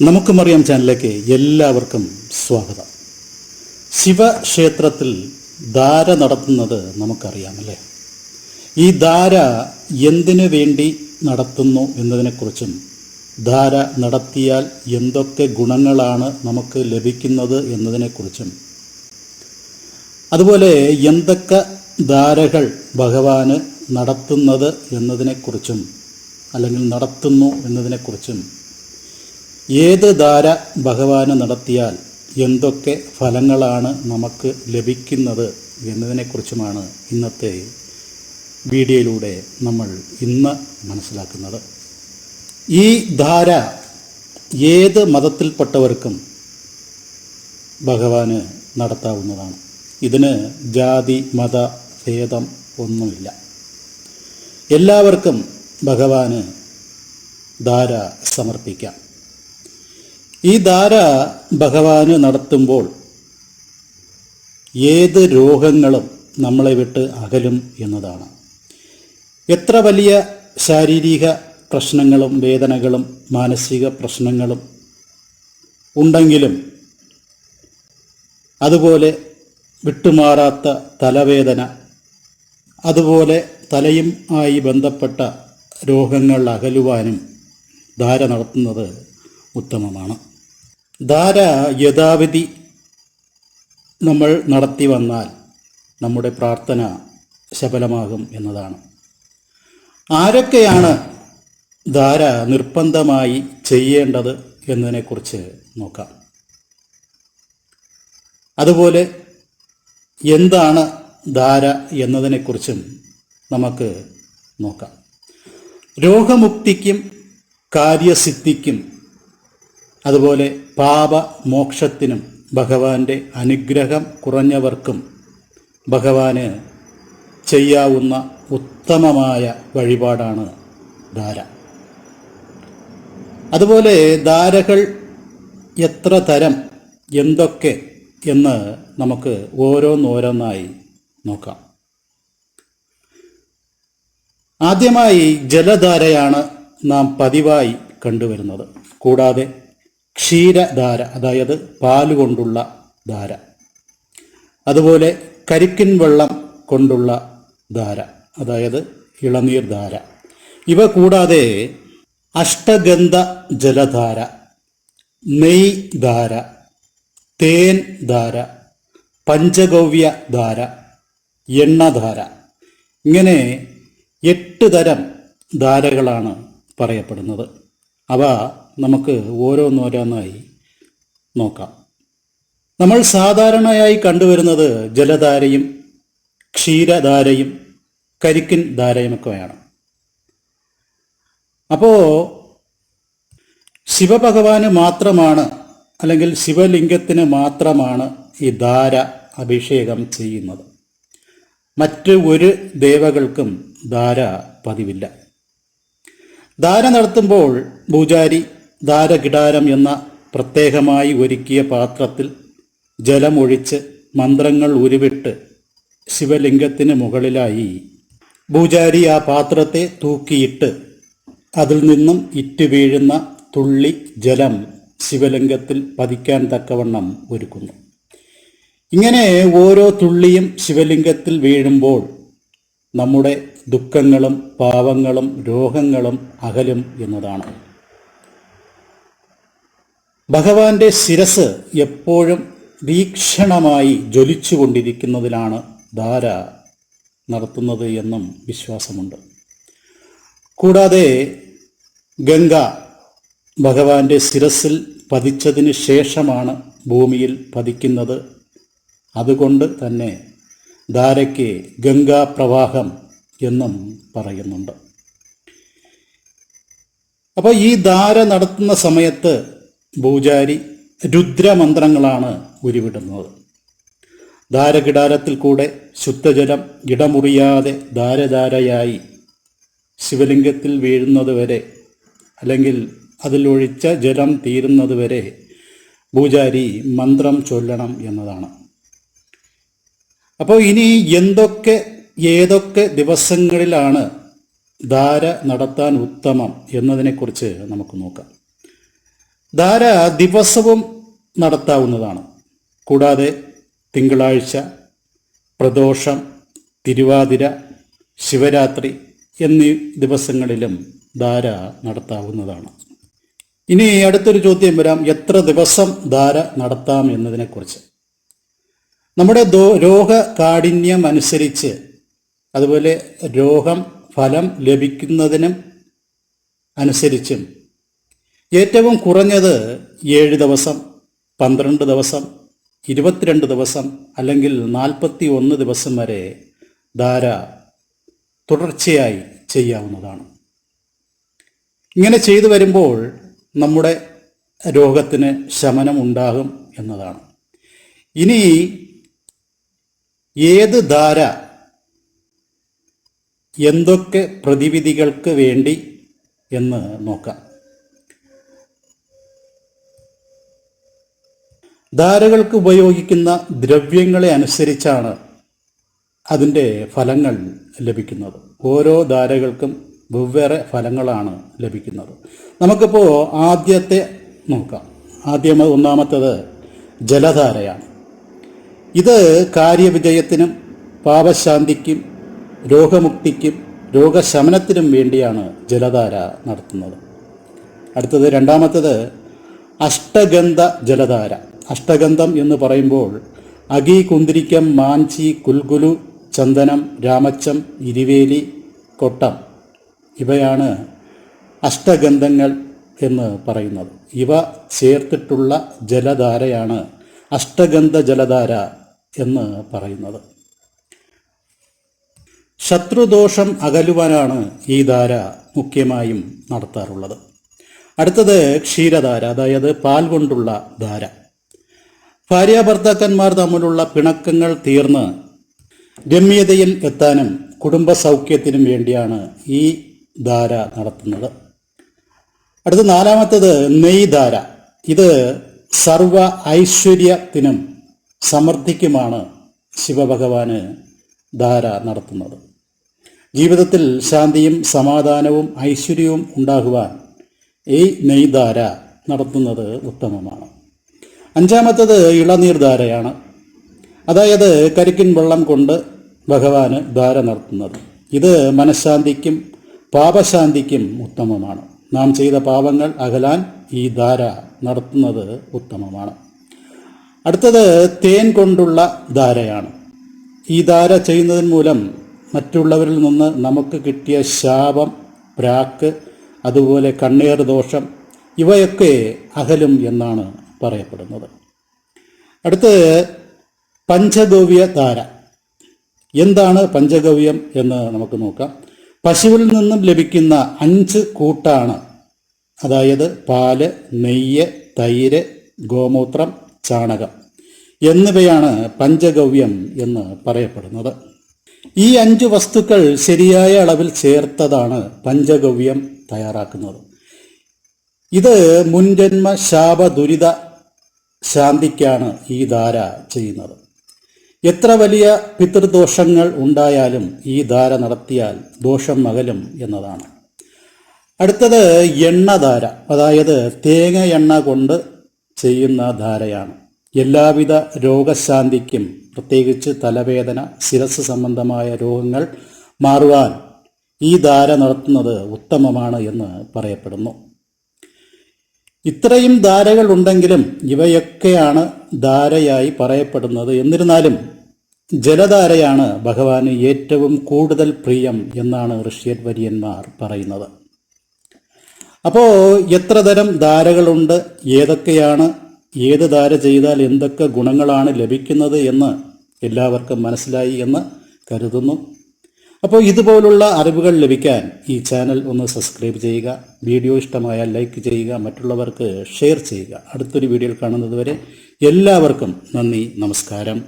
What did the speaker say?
നമുക്കുമറിയാം ചാനലിലേക്ക് എല്ലാവർക്കും സ്വാഗതം. ശിവക്ഷേത്രത്തിൽ ധാര നടത്തുന്നത് നമുക്കറിയാം അല്ലേ? ഈ ധാര എന്തിനു വേണ്ടി നടത്തുന്നു എന്നതിനെക്കുറിച്ചും ധാര നടത്തിയാൽ എന്തൊക്കെ ഗുണങ്ങളാണ് നമുക്ക് ലഭിക്കുന്നത് എന്നതിനെക്കുറിച്ചും അതുപോലെ എന്തൊക്കെ ധാരകൾ ഭഗവാന് നടത്തുന്നത് എന്നതിനെക്കുറിച്ചും അല്ലെങ്കിൽ നടത്തുന്നു എന്നതിനെക്കുറിച്ചും ഏത് ധാര ഭഗവാന് നടത്തിയാൽ എന്തൊക്കെ ഫലങ്ങളാണ് നമുക്ക് ലഭിക്കുന്നത് എന്നതിനെക്കുറിച്ചുമാണ് ഇന്നത്തെ വീഡിയോയിലൂടെ നമ്മൾ ഇന്ന് മനസ്സിലാക്കുന്നത്. ഈ ധാര ഏത് മതത്തിൽപ്പെട്ടവർക്കും ഭഗവാന് നടത്താവുന്നതാണ്. ഇതിന് ജാതി മത ഭേദം ഒന്നുമില്ല. എല്ലാവർക്കും ഭഗവാന് ധാര സമർപ്പിക്കാം. ഈ ധാര ഭഗവാന് നടത്തുമ്പോൾ ഏത് രോഗങ്ങളും നമ്മളെ വിട്ട് അകലും എന്നതാണ്. എത്ര വലിയ ശാരീരിക പ്രശ്നങ്ങളും വേദനകളും മാനസിക പ്രശ്നങ്ങളും ഉണ്ടെങ്കിലും അതുപോലെ വിട്ടുമാറാത്ത തലവേദന അതുപോലെ തലയും ആയി ബന്ധപ്പെട്ട രോഗങ്ങൾ അകലുവാനും ധാര നടത്തുന്നത് ഉത്തമമാണ്. ധാര യഥാവിധി നമ്മൾ നടത്തി വന്നാൽ നമ്മുടെ പ്രാർത്ഥന ശബലമാകും എന്നതാണ്. ആരൊക്കെയാണ് ധാര നിർബന്ധമായി ചെയ്യേണ്ടത് എന്നതിനെക്കുറിച്ച് നോക്കാം. അതുപോലെ എന്താണ് ധാര എന്നതിനെക്കുറിച്ചും നമുക്ക് നോക്കാം. രോഗമുക്തിക്കും കാര്യസിദ്ധിക്കും അതുപോലെ പാപമോക്ഷത്തിനും ഭഗവാന്റെ അനുഗ്രഹം കുറഞ്ഞവർക്കും ഭഗവാന് ചെയ്യാവുന്ന ഉത്തമമായ വഴിപാടാണ് ധാര. അതുപോലെ ധാരകൾ എത്ര തരം എന്തൊക്കെ എന്ന് നമുക്ക് ഓരോന്നോരോന്നായി നോക്കാം. ആദ്യമായി ജലധാരയാണ് നാം പതിവായി കണ്ടുവരുന്നത്. കൂടാതെ ക്ഷീരധാര അതായത് പാൽ കൊണ്ടുള്ള ധാര. അതുപോലെ കരിക്കിൻ വെള്ളം കൊണ്ടുള്ള ധാര അതായത് ഇളനീർ ധാര. ഇവ കൂടാതെ അഷ്ടഗന്ധ ജലധാര നെയ് ധാര തേൻ ധാര പഞ്ചഗവ്യ ധാര എണ്ണധാര ഇങ്ങനെ എട്ട് തരം ധാരകളാണ് പറയപ്പെടുന്നത്. അവ നമുക്ക് ഓരോന്നോരോന്നായി നോക്കാം. നമ്മൾ സാധാരണയായി കണ്ടുവരുന്നത് ജലധാരയും ക്ഷീരധാരയും കരിക്കിൻ ധാരയുമൊക്കെയാണ്. അപ്പോൾ ശിവഭഗവാന് മാത്രമാണ് അല്ലെങ്കിൽ ശിവലിംഗത്തിന് മാത്രമാണ് ഈ ധാര അഭിഷേകം ചെയ്യുന്നത്. മറ്റ് ഒരു ദേവകൾക്കും ധാര പതിവില്ല. ധാര നടത്തുമ്പോൾ പൂജാരി ധാരകിടാരം എന്ന പ്രത്യേകമായി ഒരുക്കിയ പാത്രത്തിൽ ജലമൊഴിച്ച് മന്ത്രങ്ങൾ ഉരുവിട്ട് ശിവലിംഗത്തിന് മുകളിലായി പൂജാരി ആ പാത്രത്തെ തൂക്കിയിട്ട് അതിൽ നിന്നും ഇറ്റുവീഴുന്ന തുള്ളി ജലം ശിവലിംഗത്തിൽ പതിക്കാൻ തക്കവണ്ണം ഒരുക്കുന്നു. ഇങ്ങനെ ഓരോ തുള്ളിയും ശിവലിംഗത്തിൽ വീഴുമ്പോൾ നമ്മുടെ ദുഃഖങ്ങളും പാവങ്ങളും രോഗങ്ങളും അകലും എന്നതാണ്. ഭഗവാന്റെ ശിരസ് എപ്പോഴും വീക്ഷണമായി ജ്വലിച്ചുകൊണ്ടിരിക്കുന്നതിലാണ് ധാര നടത്തുന്നത് എന്നും വിശ്വാസമുണ്ട്. കൂടാതെ ഗംഗ ഭഗവാന്റെ ശിരസിൽ പതിച്ചതിന് ശേഷമാണ് ഭൂമിയിൽ പതിക്കുന്നത്. അതുകൊണ്ട് തന്നെ ധാരയ്ക്ക് ഗംഗാപ്രവാഹം എന്നും പറയുന്നുണ്ട്. അപ്പോൾ ഈ ധാര നടത്തുന്ന സമയത്ത് പൂജാരി രുദ്രമന്ത്രങ്ങളാണ് ഉരുവിടുന്നത്. ധാരകിടാരത്തിൽ കൂടെ ശുദ്ധജലം ഇടമുറിയാതെ ധാരധാരയായി ശിവലിംഗത്തിൽ വീഴുന്നത് വരെ അല്ലെങ്കിൽ അതിലൊഴിച്ച ജലം തീരുന്നത് വരെ പൂജാരി മന്ത്രം ചൊല്ലണം എന്നതാണ്. അപ്പോൾ ഇനി എന്തൊക്കെ ഏതൊക്കെ ദിവസങ്ങളിലാണ് ധാര നടത്താൻ ഉത്തമം എന്നതിനെക്കുറിച്ച് നമുക്ക് നോക്കാം. ധാര ദിവസവും നടത്താവുന്നതാണ്. കൂടാതെ തിങ്കളാഴ്ച പ്രദോഷം തിരുവാതിര ശിവരാത്രി എന്നീ ദിവസങ്ങളിലും ധാര നടത്താവുന്നതാണ്. ഇനി അടുത്തൊരു ചോദ്യം വരാം. എത്ര ദിവസം ധാര നടത്താം എന്നതിനെക്കുറിച്ച്. നമ്മുടെ രോഗകാഠിന്യം അനുസരിച്ച് അതുപോലെ രോഗം ഫലം ലഭിക്കുന്നതിനും അനുസരിച്ചും ഏറ്റവും കുറഞ്ഞത് ഏഴ് ദിവസം പന്ത്രണ്ട് ദിവസം ഇരുപത്തിരണ്ട് ദിവസം അല്ലെങ്കിൽ നാൽപ്പത്തി ഒന്ന് ദിവസം വരെ ധാര തുടർച്ചയായി ചെയ്യാവുന്നതാണ്. ഇങ്ങനെ ചെയ്തു വരുമ്പോൾ നമ്മുടെ രോഗത്തിന് ശമനം ഉണ്ടാകും എന്നതാണ്. ഇനി ഏത് ധാര എന്തൊക്കെ പ്രതിവിധികൾക്ക് വേണ്ടി എന്ന് നോക്കാം. ധാരകൾക്ക് ഉപയോഗിക്കുന്ന ദ്രവ്യങ്ങളെ അനുസരിച്ചാണ് അതിന്റെ ഫലങ്ങൾ ലഭിക്കുന്നത്. ഓരോ ധാരകൾക്കും വെവ്വേറെ ഫലങ്ങളാണ് ലഭിക്കുന്നത്. നമുക്കിപ്പോൾ ആദ്യത്തെ നോക്കാം. ആദ്യം ഒന്നാമത്തത് ജലധാരയാണ്. ഇത് കാര്യവിജയത്തിനും പാപശാന്തിക്കും രോഗമുക്തിക്കും രോഗശമനത്തിനും വേണ്ടിയാണ് ജലധാര നടത്തുന്നത്. അടുത്തത് രണ്ടാമത്തത് അഷ്ടഗന്ധ ജലധാര. അഷ്ടഗന്ധം എന്ന് പറയുമ്പോൾ അഗി കുന്തിരിക്കം മാഞ്ചി കുൽകുലു ചന്ദനം രാമച്ചം ഇരുവേലി കൊട്ടം. ഇവയാണ് അഷ്ടഗന്ധങ്ങൾ എന്ന് പറയുന്നത്. ഇവ ചേർത്തിട്ടുള്ള ജലധാരയാണ് അഷ്ടഗന്ധ ജലധാര എന്ന് പറയുന്നത്. ശത്രുദോഷം അകലുവാനാണ് ഈ ധാര മുഖ്യമായും നടത്താറുള്ളത്. അടുത്തത് ക്ഷീരധാര അതായത് പാൽ കൊണ്ടുള്ള ധാര. ഭാര്യാഭർത്താക്കന്മാർ തമ്മിലുള്ള പിണക്കങ്ങൾ തീർന്ന് രമ്യതയിൽ എത്താനും കുടുംബ സൗഖ്യത്തിനും വേണ്ടിയാണ് ഈ ധാര നടത്തുന്നത്. അടുത്ത നാലാമത്തത് നെയ്ധാര ഇത് സർവ ഐശ്വര്യത്തിനും സമൃദ്ധിക്കുമാണ് ശിവഭഗവാന് ധാര നടത്തുന്നത്. ജീവിതത്തിൽ ശാന്തിയും സമാധാനവും ഐശ്വര്യവും ഉണ്ടാകുവാൻ ഈ നെയ്ധാര നടത്തുന്നത് ഉത്തമമാണ്. അഞ്ചാമത്തത് ഇളനീർധാരയാണ് അതായത് കരിക്കിൻ വെള്ളം കൊണ്ട് ഭഗവാന് ധാര നടത്തുന്നത്. ഇത് മനഃശാന്തിക്കും പാപശാന്തിക്കും ഉത്തമമാണ്. നാം ചെയ്ത പാപങ്ങൾ അകലാൻ ഈ ധാര നടത്തുന്നത് ഉത്തമമാണ്. അടുത്തത് തേൻ കൊണ്ടുള്ള ധാരയാണ്. ഈ ധാര ചെയ്യുന്നതിന് മൂലം മറ്റുള്ളവരിൽ നിന്ന് നമുക്ക് കിട്ടിയ ശാപം പ്രാക്ക് അതുപോലെ കണ്ണേർ ദോഷം ഇവയൊക്കെ അകലും എന്നാണ് പറയപ്പെടുന്നത്. അടുത്ത് പഞ്ചഗവ്യ ധാര. എന്താണ് പഞ്ചഗവ്യം എന്ന് നമുക്ക് നോക്കാം. പശുവിൽ നിന്നും ലഭിക്കുന്ന അഞ്ച് കൂട്ടാണ്. അതായത് പാൽ നെയ്യ് തൈര് ഗോമൂത്രം ചാണകം. എന്നിവയാണ് പഞ്ചഗവ്യം എന്ന് പറയപ്പെടുന്നത്. ഈ അഞ്ച് വസ്തുക്കൾ ശരിയായ അളവിൽ ചേർത്തതാണ് പഞ്ചഗവ്യം തയ്യാറാക്കുന്നത്. ഇത് മുൻജന്മ ശാപ ദുരിത ശാന്തിക്കാണ് ഈ ധാര ചെയ്യുന്നത്. എത്ര വലിയ പിതൃദോഷങ്ങൾ ഉണ്ടായാലും ഈ ധാര നടത്തിയാൽ ദോഷം മകലും എന്നതാണ്. അടുത്തത് എണ്ണധാര അതായത് തേങ്ങ എണ്ണ കൊണ്ട് ചെയ്യുന്ന ധാരയാണ്. എല്ലാവിധ രോഗശാന്തിക്കും പ്രത്യേകിച്ച് തലവേദന ശിരസ് സംബന്ധമായ രോഗങ്ങൾ മാറുവാൻ ഈ ധാര നടത്തുന്നത് ഉത്തമമാണ് എന്ന് പറയപ്പെടുന്നു. ഇത്രയും ധാരകൾ ഉണ്ടെങ്കിലും ഇവയൊക്കെയാണ് ധാരയായി പറയപ്പെടുന്നത്. എന്നിരുന്നാലും ജലധാരയാണ് ഭഗവാന് ഏറ്റവും കൂടുതൽ പ്രിയം എന്നാണ് ഋഷ്യൻ വര്യന്മാർ പറയുന്നത്. അപ്പോൾ എത്ര തരം ധാരകളുണ്ട്? ഏതൊക്കെയാണ്? ഏത് ധാര ചെയ്താൽ എന്തൊക്കെ ഗുണങ്ങളാണ് ലഭിക്കുന്നത് എന്ന് എല്ലാവർക്കും മനസ്സിലായി എന്ന് കരുതുന്നു. അപ്പോൾ ഇതുപോലുള്ള അറിവുകൾ ലഭിക്കാൻ ഈ ചാനൽ ഒന്ന് സബ്സ്ക്രൈബ് ചെയ്യുക വീഡിയോ ഇഷ്ടമായാൽ ലൈക്ക് ചെയ്യുക മറ്റുള്ളവർക്ക് ഷെയർ ചെയ്യുക. അടുത്തൊരു വീഡിയോയിൽ കാണുന്നതുവരെ എല്ലാവർക്കും നന്ദി നമസ്കാരം.